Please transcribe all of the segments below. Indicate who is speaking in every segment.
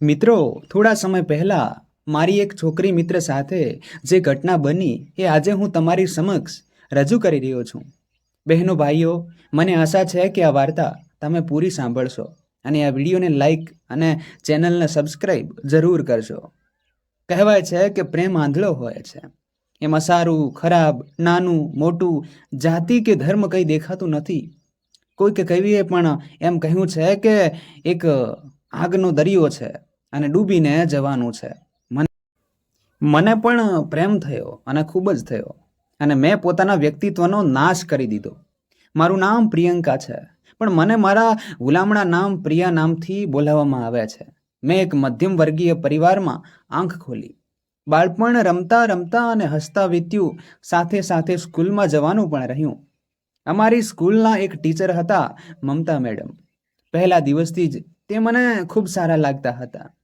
Speaker 1: મિત્રો, થોડા સમય પહેલાં મારી એક છોકરી મિત્ર સાથે જે ઘટના બની એ આજે હું તમારી સમક્ષ રજૂ કરી રહ્યો છું. બહેનો ભાઈઓ, મને આશા છે કે આ વાર્તા તમે પૂરી સાંભળશો અને આ વિડીયોને લાઈક અને ચેનલને સબસ્ક્રાઈબ જરૂર કરશો કહેવાય છે કે પ્રેમ આંધળો હોય છે. એમાં સારું, ખરાબ, નાનું, મોટું, જાતિ કે ધર્મ કંઈ દેખાતું નથી. કોઈક કવિએ પણ એમ કહ્યું છે કે એક આગનો દરિયો છે. અને ડૂબીને જવાનું છે. મને મને પણ પ્રેમ થયો અને ખૂબ જ થયો અને મેં પોતાના વ્યક્તિત્વનો નાશ કરી દીધો. મારું નામ પ્રિયંકા છે, પણ મને મારા ગુલામણા નામ પ્રિયા નામથી બોલાવવામાં આવે છે. મેં એક મધ્યમ વર્ગીય પરિવારમાં આંખ ખોલી. બાળપણ રમતા રમતા અને હસતા વીત્યું, સાથે સાથે સ્કૂલમાં જવાનું પણ રહ્યું. અમારી સ્કૂલના એક ટીચર હતા મમતા મેડમ. પહેલા દિવસથી જ તે મને ખૂબ સારા લાગતા હતા.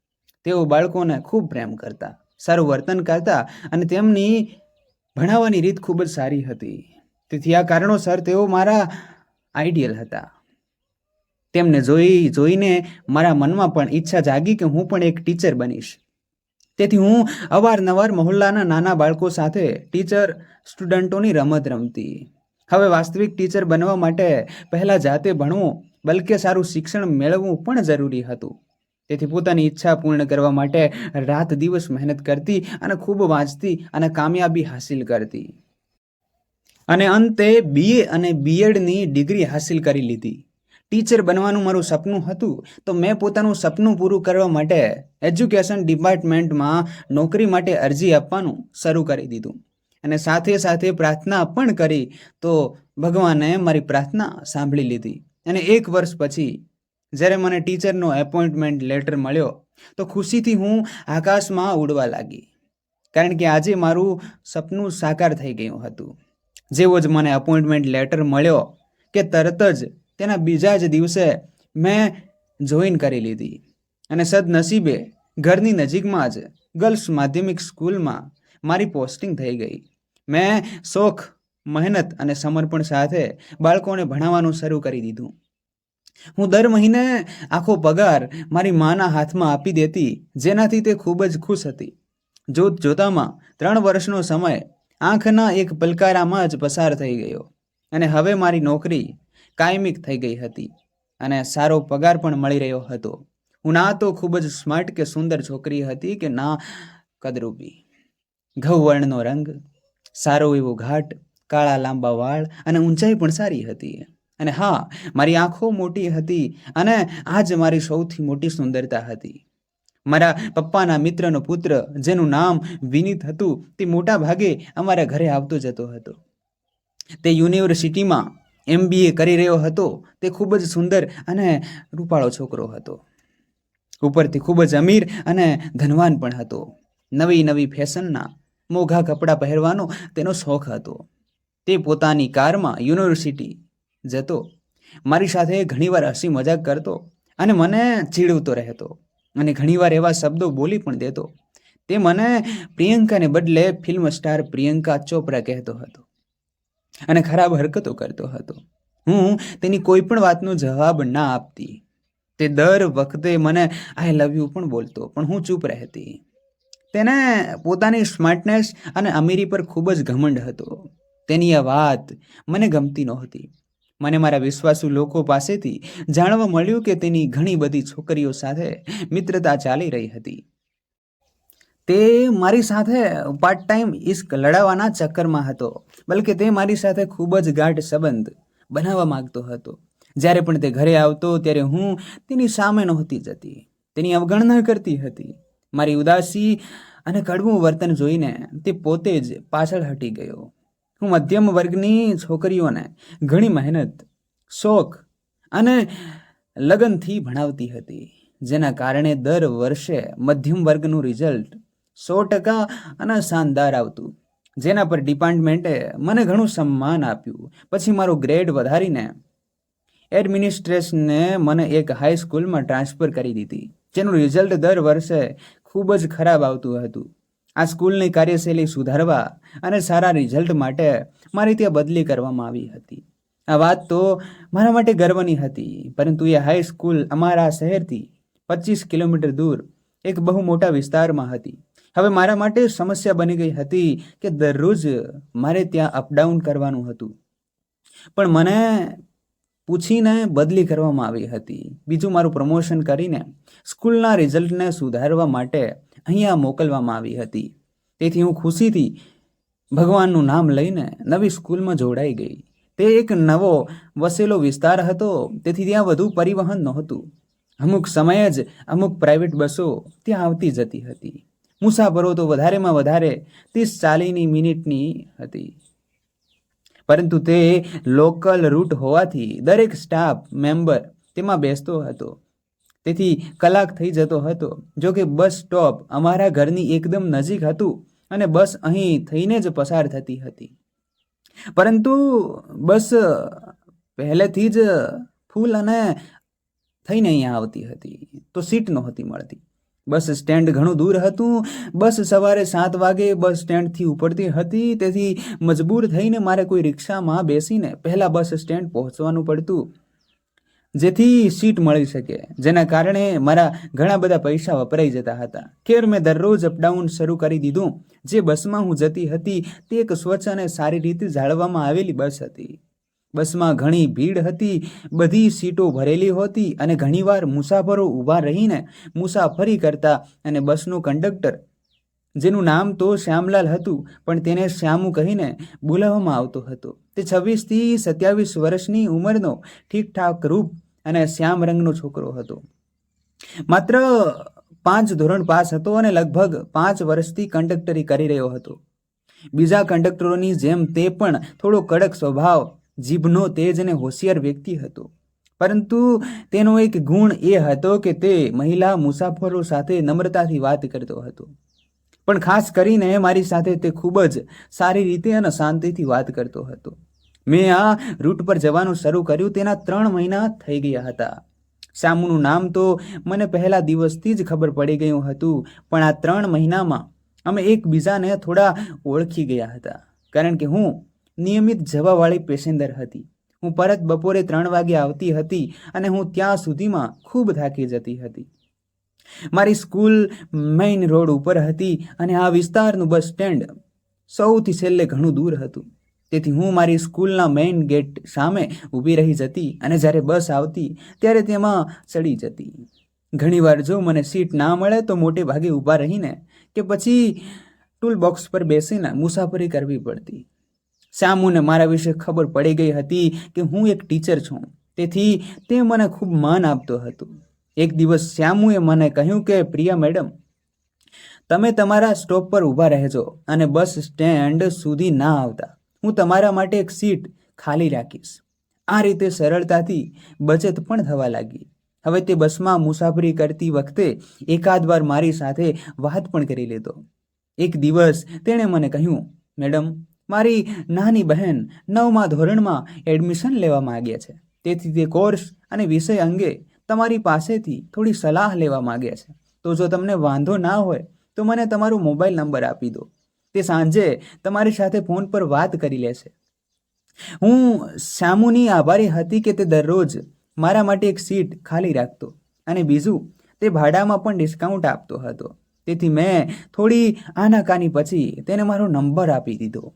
Speaker 1: તેઓ બાળકોને ખૂબ પ્રેમ કરતા, સારું વર્તન કરતા અને તેમની ભણાવવાની રીત ખૂબ જ સારી હતી. તેથી આ કારણોસર તેઓ મારા આઈડિયલ હતા. તેમને જોઈ, જોઈને મારા મનમાં પણ ઈચ્છા જાગી કે હું પણ એક ટીચર બનીશ. તેથી હું અવારનવાર મહોલ્લાના નાના બાળકો સાથે ટીચર સ્ટુડન્ટોની રમત રમતી. હવે વાસ્તવિક ટીચર બનવા માટે પહેલાં જાતે ભણવું બલકે સારું શિક્ષણ મેળવવું પણ જરૂરી હતું. તેથી પોતાની ઈચ્છા પૂર્ણ કરવા માટે રાત દિવસ મહેનત કરતી અને ખૂબ વાંચતી અને કામયાબી હાસિલ કરતી. અને અંતે બીએ અને બીએડની ડિગ્રી હાસિલ કરી લીધી. ટીચર બનવાનું મારું સપનું હતું, તો મેં પોતાનું સપનું પૂરું કરવા માટે એજ્યુકેશન ડિપાર્ટમેન્ટમાં નોકરી માટે અરજી આપવાનું શરૂ કરી દીધું. અને સાથે સાથે પ્રાર્થના પણ કરી, તો ભગવાને મારી પ્રાર્થના સાંભળી લીધી. અને એક વર્ષ પછી જ્યારે મને ટીચરનો એપોઇન્ટમેન્ટ લેટર મળ્યો, તો ખુશીથી હું આકાશમાં ઉડવા લાગી. કારણ કે આજે મારું સપનું સાકાર થઈ ગયું હતું. જેવો જ મને અપોઇન્ટમેન્ટ લેટર મળ્યો કે તરત જ તેના બીજા જ દિવસે મેં જોઈન કરી લીધી. અને સદનસીબે ઘરની નજીકમાં જ ગર્લ્સ માધ્યમિક સ્કૂલમાં મારી પોસ્ટિંગ થઈ ગઈ. મેં શોખ મહેનત અને સમર્પણ સાથે બાળકોને ભણાવવાનું શરૂ કરી દીધું. હું દર મહિને આખો પગાર મારી માના હાથમાં આપી દેતી, જેનાથી તે ખૂબ જ ખુશ હતી. જોત જોતામાં ત્રણ વર્ષનો સમય આંખના એક પલકારામાં જ પસાર થઈ ગયો અને હવે મારી નોકરી કાયમિક થઈ ગઈ હતી અને સારો પગાર પણ મળી રહ્યો હતો. હું ના તો ખૂબ જ સ્માર્ટ કે સુંદર છોકરી હતી કે ના કદરૂપી. ઘઉવર્ણનો રંગ, સારો એવો ઘાટ કાળા લાંબા વાળ અને ઊંચાઈ પણ સારી હતી. અને હા, મારી આંખો મોટી હતી અને આ જ મારી સૌથી મોટી સુંદરતા હતી. મારા પપ્પાના મિત્રનો પુત્ર, જેનું નામ વિનીત હતું, તે મોટા ભાગે અમારા ઘરે આવતો જતો હતો. તે યુનિવર્સિટીમાં એમબીએ કરી રહ્યો હતો. તે ખૂબ જ સુંદર અને રૂપાળો છોકરો હતો. ઉપરથી ખૂબ જ અમીર અને ધનવાન પણ હતો. નવી નવી ફેશનના મોઘા કપડાં પહેરવાનો તેનો શોખ હતો. તે પોતાની કારમાં યુનિવર્સિટી જતો. મારી સાથે ઘણીવાર હસી મજાક કરતો અને મને ચીડવતો રહેતો અને ઘણીવાર એવા શબ્દો બોલી પણ દેતો. તે મને પ્રિયંકાને બદલે ફિલ્મ સ્ટાર પ્રિયંકા ચોપરા કહેતો હતો અને ખરાબ હરકતો કરતો હતો. હું તેની કોઈ પણ વાતનો જવાબ ના આપતી. તે દર વખતે મને આઈ લવ યુ પણ બોલતો, પણ હું ચૂપ રહેતી. તેને પોતાની સ્માર્ટનેસ અને અમીરી પર ખૂબ જ ઘમંડ હતો. તેની આ વાત મને ગમતી નહોતી. મને મારા વિશ્વાસુ લોકો પાસેથી જાણવા મળ્યું કે તેની ઘણી બધી છોકરીઓ સાથે મિત્રતા ચાલી રહી હતી. તે મારી સાથે પાર્ટ ટાઈમ ઇશ્ક લડાવવાના ચક્કરમાં હતો, બલકે તે મારી સાથે ખૂબ જ ગાઢ સંબંધ બનાવવા માંગતો હતો. જ્યારે પણ તે ઘરે આવતો, ત્યારે હું તેની સામે નહોતી જતી. તેની અવગણના કરતી હતી. મારી ઉદાસી અને કડવું વર્તન જોઈને તે પોતે જ પાછળ હટી ગયો. હું મધ્યમ વર્ગની છોકરીઓને ઘણી મહેનત, શોખ અને લગનથી ભણાવતી હતી, જેના કારણે દર વર્ષે મધ્યમ વર્ગનું રિઝલ્ટ સો ટકા અને શાનદાર આવતું. જેના પર ડિપાર્ટમેન્ટે મને ઘણું સન્માન આપ્યું. પછી મારો ગ્રેડ વધારીને એડમિનિસ્ટ્રેશને મને એક હાઈસ્કૂલમાં ટ્રાન્સફર કરી દીધી, જેનું રિઝલ્ટ દર વર્ષે ખૂબ જ ખરાબ આવતું હતું. આ સ્કૂલની કાર્યશૈલી સુધારવા અને સારા રિઝલ્ટ માટે મારી ત્યાં બદલી કરવામાં આવી હતી. આ વાત તો મારા માટે ગર્વની હતી, પરંતુ એ હાઈ સ્કૂલ અમારા શહેરથી પચીસ કિલોમીટર દૂર એક બહુ મોટા વિસ્તારમાં હતી. હવે મારા માટે સમસ્યા બની ગઈ હતી કે દરરોજ મારે ત્યાં અપડાઉન કરવાનું હતું. પણ મને પૂછીને બદલી કરવામાં આવી હતી. બીજું મારું પ્રમોશન કરીને સ્કૂલના રિઝલ્ટને સુધારવા માટે અહીંયા મોકલવામાં આવી હતી. તેથી હું ખુશીથી ભગવાનનું નામ લઈને નવી સ્કૂલમાં જોડાઈ ગઈ. તે એક નવો વસેલો વિસ્તાર હતો, તેથી ત્યાં વધુ પરિવહન નહોતું. અમુક સમયે જ અમુક પ્રાઇવેટ બસો ત્યાં આવતી જતી હતી. મુસાફરો તો વધારેમાં વધારે ત્રીસ ચાલીની મિનિટની હતી. પરંતુ તે લોકલ રૂટ હોવાથી દરેક સ્ટાફ મેમ્બર તેમાં બેસતો હતો. તેથી કલાક થઈ જતો હતો. જો કે બસ સ્ટોપ અમારા ઘરની એકદમ નજીક હતું અને બસ અહીં થઈને જ પસાર થતી હતી. પરંતુ બસ પહેલેથી જ ફૂલ અને થઈને અહીંયા આવતી હતી. તો સીટ નહોતી મળતી. બસ સ્ટેન્ડ ઘણું દૂર હતું. બસ સવારે સાત વાગે બસ સ્ટેન્ડથી ઉપડતી હતી. તેથી મજબૂર થઈને મારે કોઈ રિક્ષામાં બેસીને પહેલાં બસ સ્ટેન્ડ પહોંચવાનું પડતું. જેથી સીટ મળી શકે. જેના કારણે મારા ઘણા બધા પૈસા વપરાઈ જતા હતા. ખેર મેં દરરોજ અપડાઉન શરૂ કરી દીધું. જે બસમાં હું જતી હતી તે એક સ્વચ્છ અને સારી રીતે જાળવવામાં આવેલી બસ હતી. બસમાં ઘણી ભીડ હતી, બધી સીટો ભરેલી હોતી અને ઘણીવાર મુસાફરો ઊભા રહીને મુસાફરી કરતા અને બસનો કંડક્ટર જેનું નામ તો શ્યામલાલ હતું, પણ તેને શ્યામુ કહીને બોલાવવામાં આવતો હતો. તે છવ્વીસથી સત્યાવીસ વર્ષની ઉંમરનો ઠીકઠાક રૂપ અને શ્યામ રંગનો છોકરો હતો. માત્ર પાંચ ધોરણ પાસ હતો અને લગભગ પાંચ વર્ષથી કંડક્ટરી કરી રહ્યો હતો. બીજા કંડક્ટરોની જેમ તે પણ થોડો કડક સ્વભાવ, જીભનો તેજ અને હોશિયાર વ્યક્તિ હતો. પરંતુ તેનો એક ગુણ એ હતો કે તે મહિલા મુસાફરો સાથે નમ્રતાથી વાત કરતો હતો. પણ ખાસ કરીને મારી સાથે તે ખૂબ જ સારી રીતે અને શાંતિથી વાત કરતો હતો. મેં આ રૂટ પર જવાનું શરૂ કર્યું તેના ત્રણ મહિના થઈ ગયા હતા. શ્યામુનું નામ તો મને પહેલા દિવસથી જ ખબર પડી ગયું હતું, પણ આ ત્રણ મહિનામાં અમે એકબીજાને થોડા ઓળખી ગયા હતા. કારણ કે હું નિયમિત જવાવાળી પેસેન્જર હતી. હું પરત બપોરે ત્રણ વાગે આવતી હતી અને હું ત્યાં સુધીમાં ખૂબ થાકી જતી હતી. મારી સ્કૂલ મેઇન રોડ ઉપર હતી અને આ વિસ્તારનું બસ સ્ટેન્ડ સૌથી છેલ્લે ઘણું દૂર હતું. તેથી હું મારી સ્કૂલના મેઇન ગેટ સામે ઊભી રહી જતી અને જ્યારે બસ આવતી ત્યારે તેમાં ચડી જતી. ઘણીવાર જો મને સીટ ના મળે તો મોટે ભાગે ઊભા રહીને કે પછી ટૂલ બોક્સ પર બેસીને મુસાફરી કરવી પડતી. સામુને મારા વિશે ખબર પડી ગઈ હતી કે હું એક ટીચર છું. તેથી તે મને ખૂબ માન આપતો હતો. એક દિવસ શ્યામુએ મને કહ્યું કે, પ્રિયા મેડમ, તમે તમારા સ્ટોપ પર ઊભા રહેજો અને બસ સ્ટેન્ડ સુધી ના આવતા. હું તમારા માટે એક સીટ ખાલી રાખીશ. આ રીતે સરળતાથી બચત પણ થવા લાગી. હવે તે બસમાં મુસાફરી કરતી વખતે એકાદ વાર મારી સાથે વાત પણ કરી લેતો. એક દિવસ તેણે મને કહ્યું, મેડમ, મારી નાની બહેન નવમા ધોરણમાં એડમિશન લેવા માગે છે. તેથી તે કોર્સ અને વિષય અંગે તમારી પાસેથી થોડી સલાહ લેવા માંગે છે. તો જો તમને વાંધો ના હોય, તો મને તમારો મોબાઈલ નંબર આપી દો. તે સાંજે તમારી સાથે ફોન પર વાત કરી લેશે. હું શ્યામુની આભારી હતી કે તે દરરોજ મારા માટે એક સીટ ખાલી રાખતો અને બીજું, તે ભાડામાં પણ ડિસ્કાઉન્ટ આપતો હતો. તેથી મેં થોડી આનાકાની પછી તેને મારો નંબર આપી દીધો.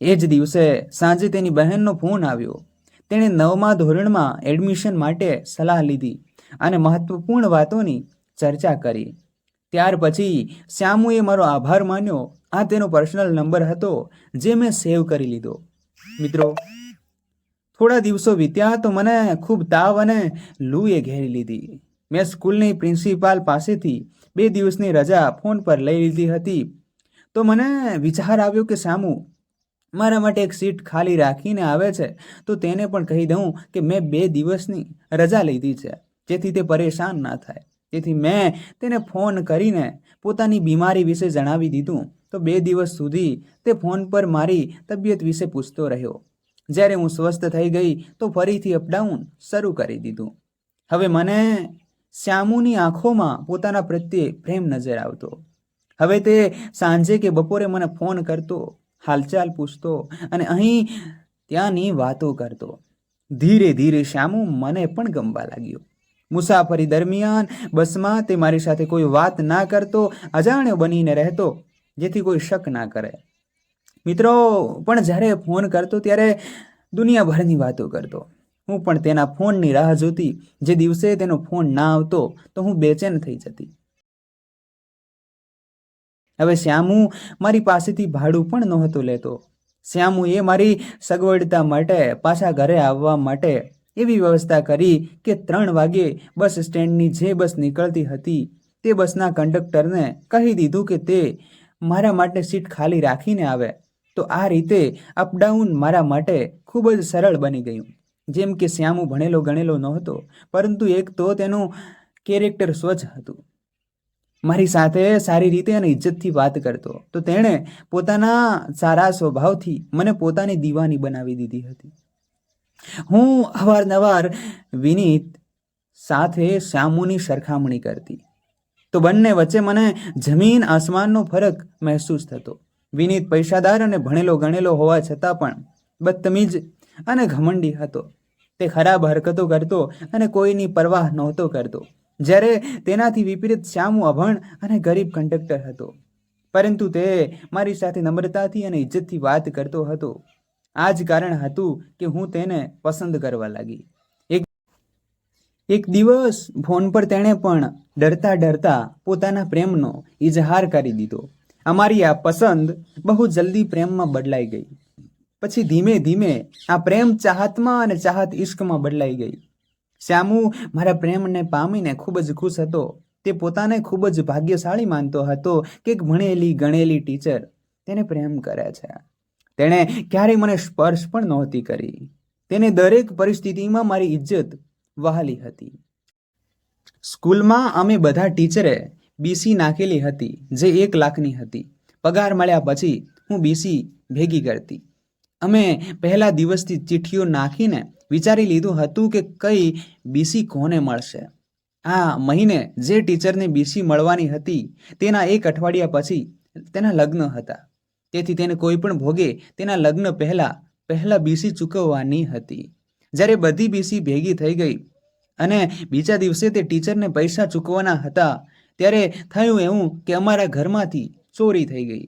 Speaker 1: એ જ દિવસે સાંજે તેની બહેનનો ફોન આવ્યો. તેણે નવમા ધોરણમાં એડમિશન માટે સલાહ લીધી અને મહત્વપૂર્ણ વાતોની ચર્ચા કરી. ત્યાર પછી શ્યામુએ મારો આભાર માન્યો. આ તેનો પર્સનલ નંબર હતો જે મેં સેવ કરી લીધો. મિત્રો, થોડા દિવસો વીત્યા તો મને ખૂબ તાવ અને લૂએ ઘેરી લીધી. મેં સ્કૂલની પ્રિન્સિપાલ પાસેથી બે દિવસની રજા ફોન પર લઈ લીધી હતી. તો મને વિચાર આવ્યો કે સામુ મારા માટે એક સીટ ખાલી રાખીને આવે છે, તો તેને પણ કહી દઉં કે મેં બે દિવસની રજા લીધી છે, જેથી તે પરેશાન ના થાય. તેથી મેં તેને ફોન કરીને પોતાની બીમારી વિશે જણાવી દીધું, તો બે દિવસ સુધી તે ફોન પર મારી તબિયત વિશે પૂછતો રહ્યો. જ્યારે હું સ્વસ્થ થઈ ગઈ, તો ફરીથી અપડાઉન શરૂ કરી દીધું. હવે મને શ્યામુની આંખોમાં પોતાના પ્રત્યે પ્રેમ નજર આવતો. હવે તે સાંજે કે બપોરે મને ફોન કરતો હાલચાલ પૂછતો અને અહીં ત્યાંની વાતો કરતો. ધીરે ધીરે શ્યામુ મને પણ ગમવા લાગ્યો. મુસાફરી દરમિયાન બસમાં તે મારી સાથે કોઈ વાત ના કરતો, અજાણ્યો બનીને રહેતો, જેથી કોઈ શક ના કરે. મિત્રો, પણ જ્યારે ફોન કરતો ત્યારે દુનિયાભરની વાતો કરતો. હું પણ તેના ફોનની રાહ જોતી, જે દિવસે તેનો ફોન ના આવતો, તો હું બેચેન થઈ જતી. હવે શ્યામુ મારી પાસેથી ભાડું પણ નહોતો લેતો. શ્યામુ એ મારી સગવડતા માટે પાછા ઘરે આવવા માટે એવી વ્યવસ્થા કરી કે ત્રણ વાગે બસ સ્ટેન્ડની જે બસ નીકળતી હતી તે બસના કંડક્ટરને કહી દીધું કે તે મારા માટે સીટ ખાલી રાખીને આવે. તો આ રીતે અપડાઉન મારા માટે ખૂબ જ સરળ બની ગયું. જેમ કે શ્યામુ ભણેલો ગણેલો નહોતો, પરંતુ એક તો તેનું કેરેક્ટર સ્વચ્છ હતું. મારી સાથે સારી રીતે અને ઇજ્જતથી વાત કરતો. તો તેણે પોતાના સારા સ્વભાવથી મને પોતાની દીવાની બનાવી દીધી હતી. હું અવારનવાર વિનીત સાથે શ્યામુની સરખામણી કરતી. તો બંને વચ્ચે મને જમીન આસમાનનો ફરક મહેસૂસ થતો. વિનીત પૈસાદાર અને ભણેલો ગણેલો હોવા છતાં પણ બદતમીજ અને ઘમંડી હતો. તે ખરાબ હરકતો કરતો અને કોઈની પરવાહ નહોતો કરતો. જ્યારે તેનાથી વિપરીત શ્યામુ અભણ અને ગરીબ કંડક્ટર હતો. પરંતુ તે મારી સાથે નમ્રતાથી અને ઇજ્જતથી વાત કરતો હતો. આ જ કારણ હતું કે હું તેને પસંદ કરવા લાગી. એક દિવસ ફોન પર તેણે પણ ડરતા ડરતા પોતાના પ્રેમનો ઇજહાર કરી દીધો. અમારી આ પસંદ બહુ જલ્દી પ્રેમમાં બદલાઈ ગઈ. પછી ધીમે ધીમે આ પ્રેમ ચાહતમાં અને ચાહત ઇશ્કમાં બદલાઈ ગઈ. શ્યામુ મારા પ્રેમને પામીને ખૂબ જ ખુશ હતો. તે પોતાને ખૂબ જ ભાગ્યશાળી માનતો હતો કે ભણેલી, ગણેલી ટીચર તેને પ્રેમ કરે છે. તેણે ક્યારેય મને સ્પર્શ પણ નહોતી કરી. તેને દરેક પરિસ્થિતિમાં મારી ઇજ્જત વહાલી હતી. સ્કૂલમાં અમે બધા ટીચરે બીસી નાખેલી હતી, જે એક લાખની હતી. પગાર મળ્યા પછી હું બીસી ભેગી કરતી. અમે પહેલા દિવસથી ચિઠ્ઠીઓ નાખીને વિચારી લીધું હતું કે કઈ બીસી કોને મળશે? આ મહિને જે ટીચરને બીસી મળવાની હતી, તેના એક અઠવાડિયા પછી તેના લગ્ન હતા. તેથી તેને કોઈ પણ ભોગે તેના લગ્ન પહેલાં પહેલાં બીસી ચૂકવવાની હતી. જ્યારે બધી બીસી ભેગી થઈ ગઈ અને બીજા દિવસે તે ટીચરને પૈસા ચૂકવાના હતા, ત્યારે થયું એવું કે અમારા ઘરમાંથી ચોરી થઈ ગઈ.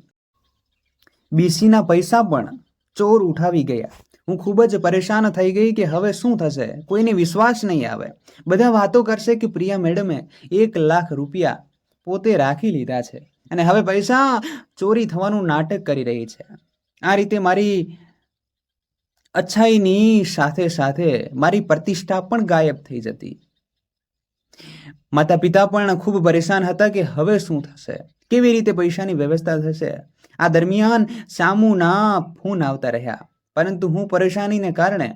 Speaker 1: બીસીના પૈસા પણ ચોર ઉઠાવી ગયા. હું ખૂબ જ પરેશાન થઈ ગઈ કે હવે શું થશે? કોઈને વિશ્વાસ નહીં આવે. બધા વાતો કરશે કે પ્રિયા મેડમે એક લાખ રૂપિયા પોતે રાખી લીધા છે અને હવે પૈસા ચોરી થવાનું નાટક કરી રહી છે. આ રીતે મારી અચ્છાઈની સાથે સાથે મારી પ્રતિષ્ઠા પણ ગાયબ થઈ જતી. માતા પિતા પણ ખૂબ પરેશાન હતા કે હવે શું થશે? કેવી રીતે પૈસાની વ્યવસ્થા થશે? આ દરમિયાન સામુના ફોન આવતા રહ્યા. પરંતુ હું પરેશાનીને કારણે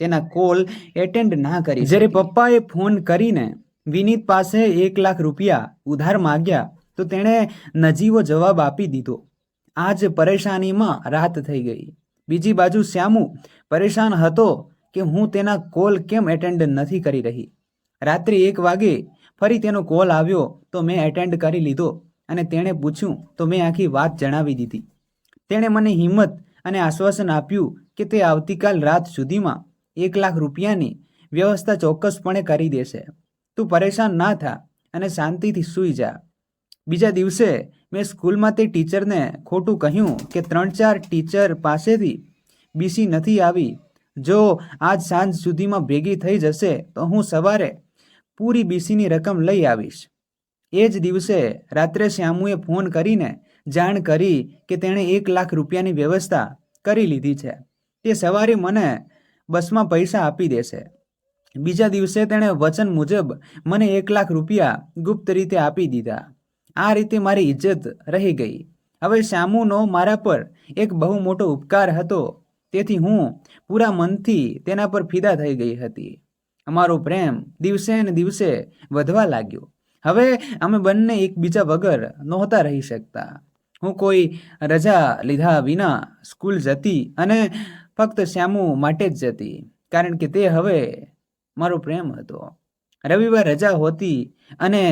Speaker 1: તેના કોલ એટેન્ડ ના કરી જ્યારે પપ્પાએ ફોન કરીને વિનીત પાસે એક લાખ રૂપિયા ઉધાર માગ્યા તો તેણે નજીવો જવાબ આપી દીધો. આ જ પરેશાનીમાં રાત થઈ ગઈ. બીજી બાજુ શ્યામુ પરેશાન હતો કે હું તેના કોલ કેમ એટેન્ડ નથી કરી રહી. રાત્રે એક વાગે ફરી તેનો કોલ આવ્યો તો મેં એટેન્ડ કરી લીધો અને તેણે પૂછ્યું તો મેં આખી વાત જણાવી દીધી. તેણે મને હિંમત અને આશ્વાસન આપ્યું કે તે આવતીકાલ રાત સુધીમાં એક લાખ રૂપિયાની વ્યવસ્થા ચોક્કસપણે કરી દેશે. તું પરેશાન ના થા અને શાંતિથી સૂઈ જા. બીજા દિવસે મેં સ્કૂલમાં તે ટીચરને ખોટું કહ્યું કે ત્રણ ચાર ટીચર પાસેથી બીસી નથી આવી. જો આજ સાંજ સુધીમાં ભેગી થઈ જશે તો હું સવારે પૂરી બીસીની રકમ લઈ આવીશ. એ જ દિવસે રાત્રે શ્યામુએ ફોન કરીને જાણ કરી કે તેણે એક લાખ રૂપિયાની વ્યવસ્થા કરી લીધી છે. તે સવારે મને બસમાં પૈસા આપી દેશે. બીજા દિવસે તેણે વચન મુજબ મને એક લાખ રૂપિયા ગુપ્ત રીતે આપી દીધા. આ રીતે મારી ઇજ્જત રહી ગઈ. હવે શ્યામુનો મારા પર એક બહુ મોટો ઉપકાર હતો. તેથી હું પૂરા મનથી તેના પર ફિદા થઈ ગઈ હતી. અમારો પ્રેમ દિવસે ને દિવસે વધવા લાગ્યો. હવે અમે બંને એકબીજા વગર નહોતા રહી શકતા. હું કોઈ રજા લીધા વિના સ્કૂલ જતી અને ફક્ત શ્યામુ માટે જ જતી, કારણ કે તે હવે મારો પ્રેમ હતો. રવિવાર રજા હોતી અને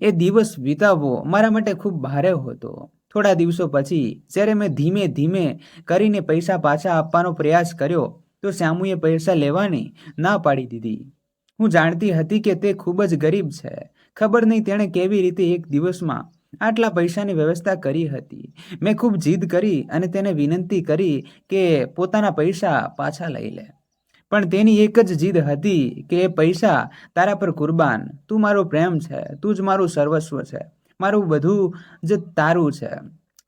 Speaker 1: એ દિવસ વિતાવવો મારા માટે ખૂબ ભારે હતો. થોડા દિવસો પછી જ્યારે મેં ધીમે ધીમે કરીને પૈસા પાછા આપવાનો પ્રયાસ કર્યો, તો શ્યામુએ પૈસા લેવાની ના પાડી દીધી. હું જાણતી હતી કે તે ખૂબ જ ગરીબ છે. ખબર નહીં તેણે કેવી રીતે એક દિવસમાં આટલા પૈસાની વ્યવસ્થા કરી હતી. મેં ખૂબ જીદ કરી અને તેને વિનંતી કરી કે પોતાના પૈસા પાછા લઈ લે. પણ તેની એક જ જીદ હતી કે એ પૈસા તારા પર કુરબાન. તું મારો પ્રેમ છે. તું જ મારું સર્વસ્વ છે. મારું બધું જ તારું છે.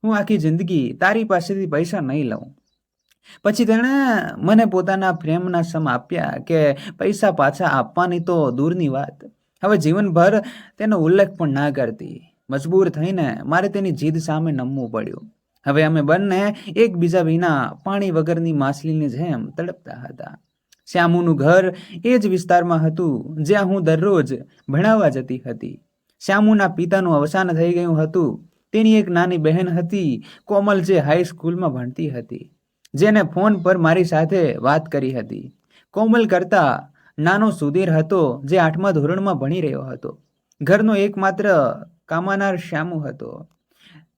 Speaker 1: હું આખી જિંદગી તારી પાસેથી પૈસા નહીં લઉં. પછી તેણે મને પોતાના પ્રેમના સમ આપ્યા કે, પૈસા પાછા આપવાની તો દૂરની વાત. હવે જીવનભર તેનો ઉલ્લેખ પણ ના કરતી. મજબૂર થઈને મારે તેની જીદ સામે નમવું પડ્યું. હવે અમે બંને એકબીજા વિના પાણી વગરની માછલીની જેમ તડપતા હતા. શ્યામુનું ઘર એ જ વિસ્તારમાં હતું, જ્યાં હું દરરોજ ભણાવવા જતી હતી. શ્યામુના પિતાનું અવસાન થઈ ગયું હતું. તેની એક નાની બહેન હતી, કોમલ, જે હાઈસ્કૂલમાં ભણતી હતી, જેને ફોન પર મારી સાથે વાત કરી હતી. કોમલ કરતા નાનો સુધીર હતો, જે આઠમા ધોરણમાં ભણી રહ્યો હતો. ઘરનો એકમાત્ર કામાનાર શ્યામુ હતો.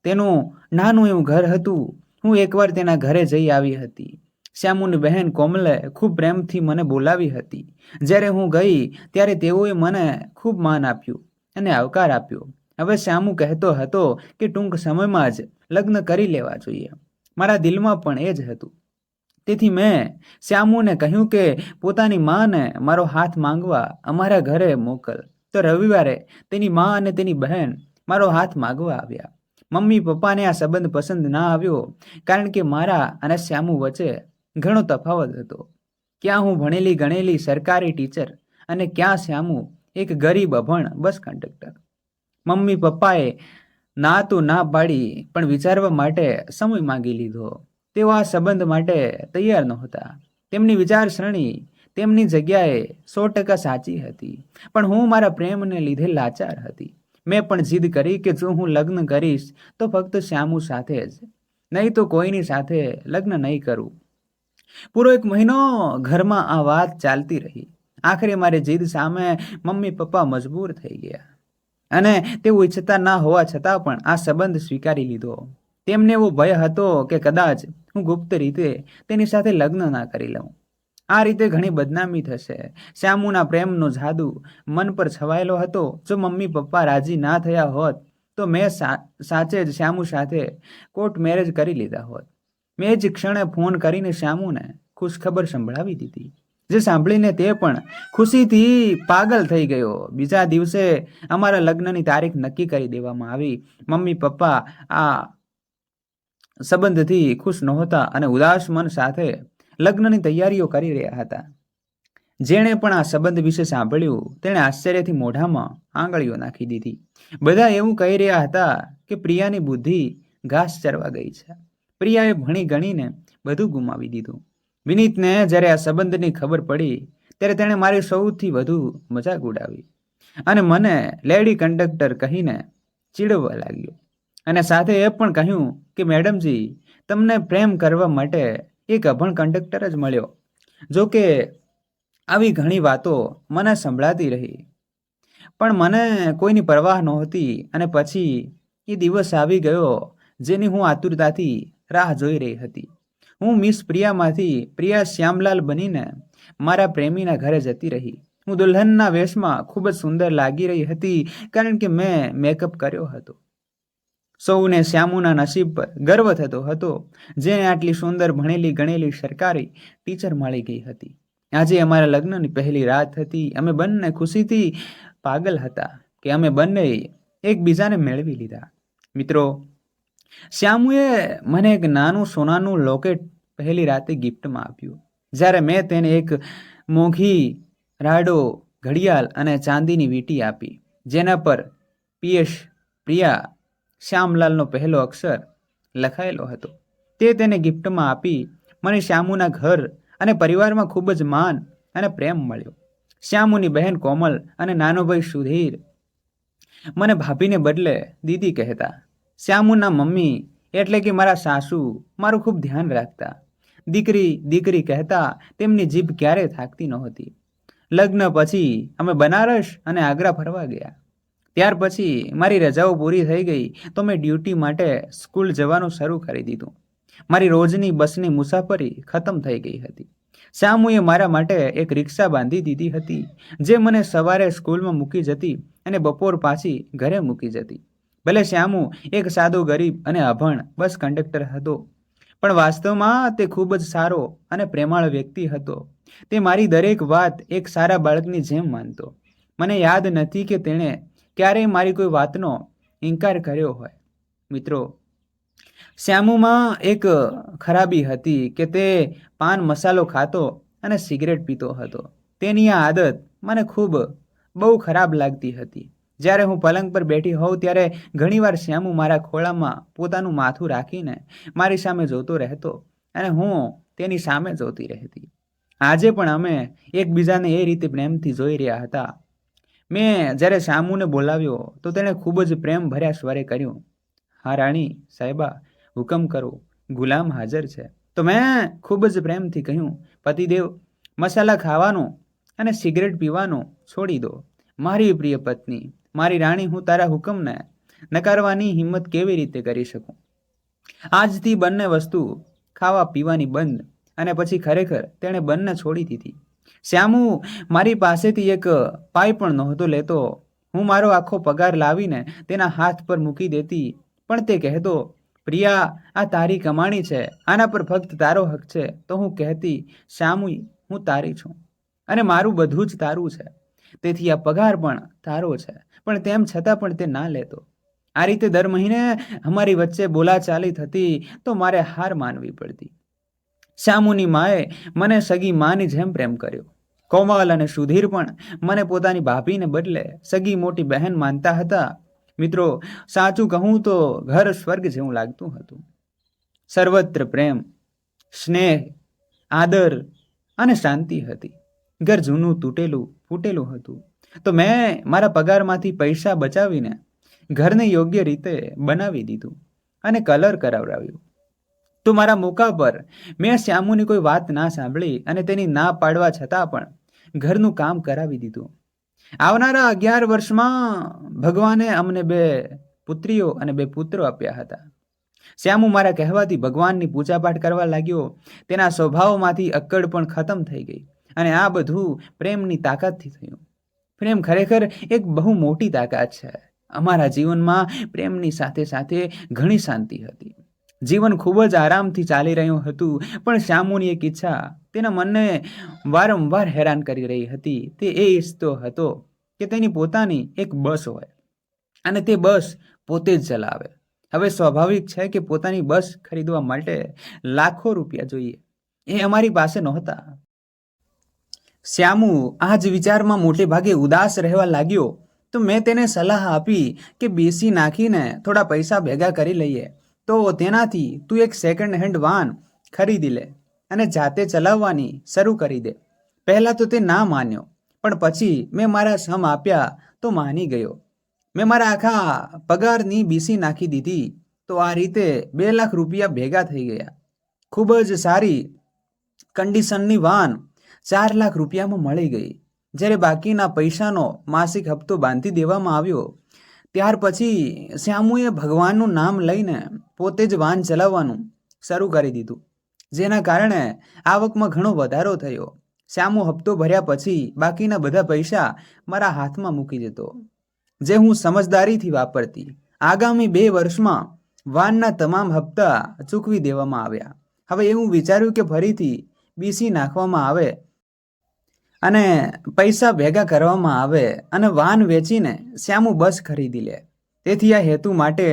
Speaker 1: તેનું નાનું એવું ઘર હતું. હું એકવાર તેના ઘરે જઈ આવી હતી. શ્યામુની બહેન કોમલે ખૂબ પ્રેમથી મને બોલાવી હતી. જ્યારે હું ગઈ ત્યારે તેઓએ મને ખૂબ માન આપ્યું અને આવકાર આપ્યો. હવે શ્યામુ કહેતો હતો કે ટૂંક સમયમાં જ લગ્ન કરી લેવા જોઈએ. મારા દિલમાં પણ એ જ હતું. તેથી મેં શ્યામુને કહ્યું કે પોતાની માને મારો હાથ માંગવા અમારા ઘરે મોકલ. તો રવિવારે તેની મા અને તેની બહેન મારો હાથ માગવા આવ્યા. મમ્મી પપ્પાને આ સંબંધ પસંદ ના આવ્યો કારણ કે મારા અને શ્યામુ વચ્ચે ઘણો તફાવત હતો. ક્યાં હું ભણેલી ગણેલી સરકારી ટીચર અને ક્યાં શ્યામુ એક ગરીબ અભણ બસ કંડક્ટર. મમ્મી પપ્પાએ ના તો ના પાડી પણ વિચારવા માટે સમય માંગી લીધો. તેઓ આ સંબંધ માટે તૈયાર નહોતા. તેમની વિચારસરણી તેમની જગ્યાએ સો ટકા સાચી હતી. પણ હું મારા પ્રેમને લીધે લાચાર હતી. મેં પણ જીદ કરી કે જો હું લગ્ન કરીશ, તો ફક્ત શ્યામુ સાથે જ. નહીં તો કોઈની સાથે લગ્ન નહીં કરું. પૂરો એક મહિનો ઘરમાં આ વાત ચાલતી રહી. આખરે મારી જીદ સામે મમ્મી પપ્પા મજબૂર થઈ ગયા. અને તેઓ ઈચ્છતા ના હોવા છતાં પણ આ સંબંધ સ્વીકારી લીધો. તેમને એવો ભય હતો કે કદાચ હું ગુપ્ત રીતે તેની સાથે લગ્ન ના કરી લઉં. આ રીતે ઘણી બદનામી થશે. શ્યામુના પ્રેમનો જાદુ મન પર છવાયેલો હતો. જો મમ્મી પપ્પા રાજી ના થયા હોત, તો મેં સાચે જ શ્યામુ સાથે કોર્ટ મેરેજ કરી લીધા હોત. મેં જ ક્ષણે ફોન કરીને શ્યામુને ખુશખબર સંભળાવી દીધી. જે સાંભળીને તે પણ ખુશીથી પાગલ થઈ ગયો. બીજા દિવસે અમારા લગ્નની તારીખ નક્કી કરી દેવામાં આવી. મમ્મી પપ્પા આ સંબંધથી ખુશ નહોતા અને ઉદાસ મન સાથે લગ્નની તૈયારીઓ કરી રહ્યા હતા. જેણે પણ આ સંબંધ વિશે સાંભળ્યું, તેણે આશ્ચર્યથી મોઢામાં આંગળીઓ નાખી દીધી. બધા એવું કહી રહ્યા હતા કે પ્રિયાની બુદ્ધિ ઘાસ ચરવા ગઈ છે. પ્રિયાએ ભણી ગણીને બધું ગુમાવી દીધું. વિનીતને જ્યારે આ સંબંધની ખબર પડી, ત્યારે તેણે મારી સૌથી વધુ મજાક ઉડાવી. અને મને લેડી કંડક્ટર કહીને ચીડવવા લાગ્યો. અને સાથે એ પણ કહ્યું કે, મેડમજી, તમને પ્રેમ કરવા માટે એક અભણ કંડક્ટર જ મળ્યો. જો કે, આવી ઘણી વાતો મને સંભળાતી રહી. પણ મને કોઈની પરવાહ નહોતી અને પછી એ દિવસ આવી ગયો જેની હું આતુરતાથી રાહ જોઈ રહી હતી. હું મિસ પ્રિયામાંથી પ્રિયા શ્યામલાલ બનીને મારા પ્રેમીના ઘરે જતી રહી. હું દુલ્હનના વેશમાં ખૂબ જ સુંદર લાગી રહી હતી કારણ કે મેં મેકઅપ કર્યો હતો. સૌને શ્યામુના નસીબ પર ગર્વ થતો હતો જેને આટલી સુંદર ભણેલી ગણેલી સરકારી ટીચર મળી ગઈ હતી. આજે અમારા લગ્નની પહેલી રાત હતી, અમે બંને ખુશીથી પાગલ હતા કે અમે બંને એકબીજાને મેળવી લીધા. મિત્રો, શ્યામુએ મને એક નાનું સોનાનું લોકેટ પહેલી રાતે ગિફ્ટમાં આપ્યું. જ્યારે મેં તેને એક મોઘી રાડો, ઘડિયાળ અને ચાંદીની વીંટી આપી, જેના પર પીએસ પ્રિયા શ્યામલાલનો પહેલો અક્ષર લખાયેલો હતો. તે તેને ગિફ્ટમાં આપી મને શ્યામુના ઘર અને પરિવારમાં ખૂબ જ માન અને પ્રેમ મળ્યો. શ્યામુની બહેન કોમલ અને નાનો ભાઈ સુધીર મને ભાભીને બદલે દીદી કહેતા. શ્યામુના મમ્મી એટલે કે મારા સાસુ મારું ખૂબ ધ્યાન રાખતા. દીકરી દીકરી કહેતા તેમની જીભ ક્યારેય થાકતી નહોતી. લગ્ન પછી અમે બનારસ અને આગ્રા ફરવા ગયા. ત્યાર પછી મારી રજાઓ પૂરી થઈ ગઈ તો મેં ડ્યુટી માટે સ્કૂલ જવાનું શરૂ કરી દીધું. મારી રોજની બસની મુસાફરી ખતમ થઈ ગઈ હતી. શ્યામુએ મારા માટે એક રિક્ષા બાંધી દીધી હતી, જે મને સવારે સ્કૂલમાં મૂકી જતી અને બપોર પાછી ઘરે મૂકી જતી. ભલે શ્યામુ એક સાદો ગરીબ અને અભણ બસ કંડક્ટર હતો, પણ વાસ્તવમાં તે ખૂબ જ સારો અને પ્રેમાળ વ્યક્તિ હતો. તે મારી દરેક વાત એક સારા બાળકની જેમ માનતો. મને યાદ નથી કે તેણે ક્યારેય મારી કોઈ વાતનો ઇનકાર કર્યો હોય. મિત્રો, શ્યામુમાં એક ખરાબી હતી કે તે પાન મસાલો ખાતો અને સિગરેટ પીતો હતો. તેની આ આદત મને ખૂબ બહુ ખરાબ લાગતી હતી. જ્યારે હું પલંગ પર બેઠી હોઉં ત્યારે ઘણીવાર શ્યામુ મારા ખોળામાં પોતાનું માથું રાખીને મારી સામે જોતો રહેતો અને હું તેની સામે જોતી રહેતી. આજે પણ અમે એકબીજાને એ રીતે પ્રેમથી જોઈ રહ્યા હતા. મેં જ્યારે શામુને બોલાવ્યો, તો તેણે ખૂબ જ પ્રેમ ભર્યા સ્વરે કર્યું, હા રાણી, સાહેબા, હુકમ કરો, ગુલામ હાજર છે. તો મેં ખૂબ જ પ્રેમથી કહ્યું, પતિદેવ, મસાલા ખાવાનો અને સિગરેટ પીવાનો છોડી દો. મારી પ્રિય પત્ની, મારી રાણી, હું તારા હુકમને નકારવાની હિંમત કેવી રીતે કરી શકું? આજથી બંને વસ્તુ ખાવા પીવાની બંધ અને પછી ખરેખર તેણે બંને છોડી દીધી. શ્યામુ, મારી પાસેથી એક પાઈ પણ નહોતો લેતો. હું મારો આખો પગાર લાવીને તેના હાથ પર મૂકી દેતી, પણ તે કહેતો, પ્રિયા, આ તારી કમાણી છે. આના પર ફક્ત તારો હક છે. તો હું કહેતી શ્યામુ હું તારી છું. અને મારું બધું જ તારું છે. તેથી આ પગાર પણ તારો છે. પણ તેમ છતાં પણ તે ના લેતો. આ રીતે દર મહિને અમારી વચ્ચે બોલાચાલી થતી તો મારે હાર માનવી પડતી. શ્યામુની માએ મને સગી માની જેમ પ્રેમ કર્યો. કોમલ અને સુધીર પણ મને પોતાની ભાભીને બદલે સગી મોટી બહેન માનતા હતા. મિત્રો, સાચું કહું તો ઘર સ્વર્ગ જેવું લાગતું હતું. સર્વત્ર પ્રેમ, સ્નેહ, આદર અને શાંતિ હતી. ઘર જૂનું તૂટેલું, ફૂટેલું હતું. તો મેં મારા પગારમાંથી પૈસા બચાવીને ઘરને યોગ્ય રીતે બનાવી દીધું અને કલર કરાવડાવ્યું. તો મારા મોકા પર. મેં શ્યામુની કોઈ વાત ના સાંભળી અને તેની ના પાડવા છતાં પણ ઘરનું કામ કરાવી દીધું. આવનારા અગિયાર વર્ષમાં ભગવાને અમને બે પુત્રીઓ અને બે પુત્રો આપ્યા હતા. શ્યામુ મારા કહેવાથી ભગવાનની પૂજાપાઠ કરવા લાગ્યો. તેના સ્વભાવમાંથી અક્કડ પણ ખતમ થઈ ગઈ અને આ બધું પ્રેમની તાકાતથી થયું. પ્રેમ ખરેખર એક બહુ મોટી તાકાત છે. અમારા જીવનમાં પ્રેમની સાથે સાથે ઘણી શાંતિ હતી. જીવન ખૂબ જ આરામથી ચાલી રહ્યું હતું. પણ શ્યામુની એક ઈચ્છા તેના મનને વારંવાર હેરાન કરી રહી હતી. તે એ ઈચ્છતો હતો કે તેની પોતાની એક બસ હોય અને તે બસ પોતે જ ચલાવે. હવે સ્વાભાવિક છે કે પોતાની બસ ખરીદવા માટે લાખો રૂપિયા જોઈએ. એ અમારી પાસે નહોતા. શ્યામુ આ જ વિચારમાં મોટે ભાગે ઉદાસ રહેવા લાગ્યો. તો મેં તેને સલાહ આપી કે બેસી નાખીને થોડા પૈસા ભેગા કરી લઈએ. તો તેનાથી તું એક સેકન્ડ હેન્ડ વાન ખરીદી લે અને જાતે ચલાવવાની શરૂ કરી દે. પહેલાં તો તે ના માન્યો, પણ પછી મેં મારા સમ આપ્યા તો માની ગયો. મેં મારા આખા પગારની બીસી નાખી દીધી તો આ રીતે બે લાખ રૂપિયા ભેગા થઈ ગયા. ખૂબ જ સારી કન્ડિશનની વાન ચાર લાખ રૂપિયામાં મળી ગઈ. જ્યારે બાકીના પૈસાનો માસિક હપ્તો બાંધી દેવામાં આવ્યો, ત્યાર પછી શ્યામુએ ભગવાનનું નામ લઈને પોતે જ વાહન ચલાવવાનું શરૂ કરી દીધું. જેના કારણે આવકમાં ઘણો વધારો થયો. શ્યામુ હપ્તો ભર્યા પછી બાકીના બધા પૈસા મારા હાથમાં મૂકી દેતો. જે હું સમજદારીથી વાપરતી. આગામી બે વર્ષમાં વાનના તમામ હપ્તા ચૂકવી દેવામાં આવ્યા. હવે એવું વિચાર્યું કે ફરીથી બીસી નાખવામાં આવે અને પૈસા ભેગા કરવામાં આવે અને વાન વેચીને શ્યામુ બસ ખરીદી લે. તેથી આ હેતુ માટે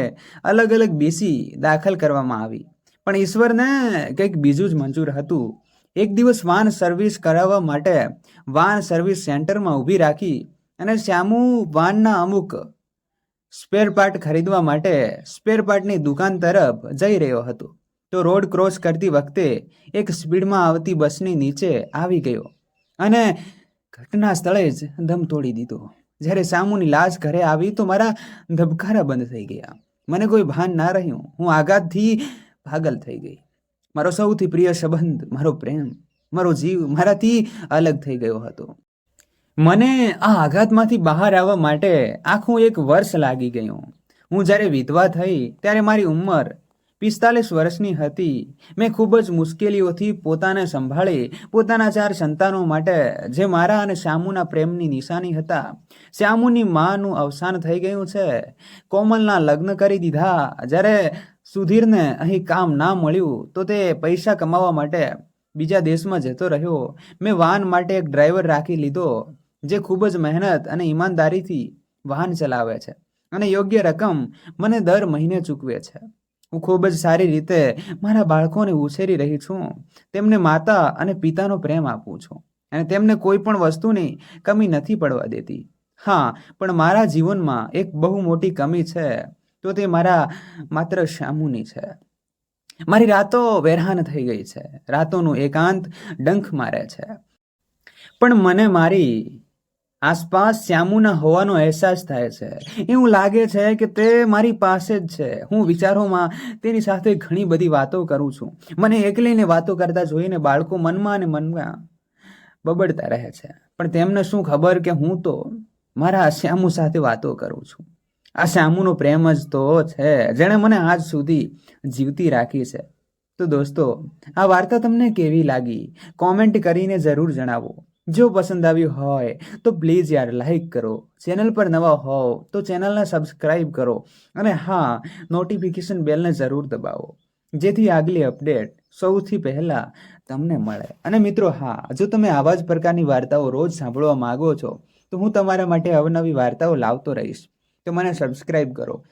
Speaker 1: અલગ અલગ બીસી દાખલ કરવામાં આવી. પણ ઈશ્વરને કંઈક બીજું જ મંજૂર હતું. એક દિવસ વાન સર્વિસ કરાવવા માટે વાન સર્વિસ સેન્ટરમાં ઊભી રાખી અને શ્યામુ વાનના અમુક સ્પેર પાર્ટ ખરીદવા માટે સ્પેર પાર્ટની દુકાન તરફ જઈ રહ્યો હતો. તો રોડ ક્રોસ કરતી વખતે એક સ્પીડમાં આવતી બસની નીચે આવી ગયો અને ઘટના સ્થળે જ દમ તોડી દીધો. જ્યારે સામુની લાશ ઘરે આવી તો મારા ધબકારા બંધ થઈ ગયા. મને કોઈ ભાન ના રહ્યું. હું આઘાતથી પાગલ થઈ ગઈ. મારો સૌથી પ્રિય સંબંધ, મારો પ્રેમ, મારો જીવ મારાથી અલગ થઈ ગયો હતો. મને આ આઘાતમાંથી બહાર આવવા માટે આખું એક વર્ષ લાગી ગયું. હું જ્યારે વિધવા થઈ, ત્યારે મારી ઉંમર પિસ્તાલીસ વર્ષની હતી. મેં ખૂબ જ મુશ્કેલીઓથી પોતાને સંભાળી, પોતાના ચાર સંતાનો માટે, જે મારા અને શ્યામુના પ્રેમની નિશાની હતા. શ્યામુની માનું અવસાન થઈ ગયું છે. કોમલના લગ્ન કરી દીધા. જ્યારે સુધીરને અહીં કામ ના મળ્યું, તો તે પૈસા કમાવા માટે બીજા દેશમાં જતો રહ્યો. મેં વાહન માટે એક ડ્રાઈવર રાખી લીધો, જે ખૂબ જ મહેનત અને ઈમાનદારીથી વાહન ચલાવે છે અને યોગ્ય રકમ મને દર મહિને ચૂકવે છે. હું ખૂબ જ સારી રીતે મારા બાળકોને ઉછેરી રહી છું, તેમને માતા અને પિતાનો પ્રેમ આપું છું અને તેમને કોઈ પણ વસ્તુની કમી નથી પડવા દેતી. હા, પણ મારા જીવનમાં એક બહુ મોટી કમી છે, તો તે મારા માત્ર શામુની છે. મારી રાતો વેરહાન થઈ ગઈ છે, રાતોનું એકાંત ડંખ મારે છે. પણ મને મારી આસપાસ શ્યામુના હોવાનો અહેસાસ થાય છે. એવું લાગે છે કે તે મારી પાસે જ છે. હું વિચારોમાં તેની સાથે ઘણી બધી વાતો કરું છું. મને એકલીને વાતો કરતા જોઈને બાળકો મનમાં અને મનમાં બબડતા રહે છે. પણ તેમને શું ખબર કે હું તો મારા શ્યામુ સાથે વાતો કરું છું? આ શ્યામુનો પ્રેમ જ તો છે, જેણે મને આજ સુધી જીવતી રાખી છે. તો દોસ્તો, આ વાર્તા તમને કેવી લાગી? કોમેન્ટ કરીને જરૂર જણાવો. જો પસંદ આવ્યું હોય, તો પ્લીઝ યાર લાઈક કરો. ચેનલ પર નવા હોવ, તો ચેનલને સબસ્ક્રાઈબ કરો. અને હા નોટિફિકેશન બેલને જરૂર દબાવો. જેથી આગલી અપડેટ સૌથી પહેલાં તમને મળે. અને મિત્રો, હા, જો તમે આવા જ પ્રકારની વાર્તાઓ રોજ સાંભળવા માંગો છો, તો હું તમારા માટે અવનવી વાર્તાઓ લાવતો રહીશ. તો મને સબસ્ક્રાઈબ કરો.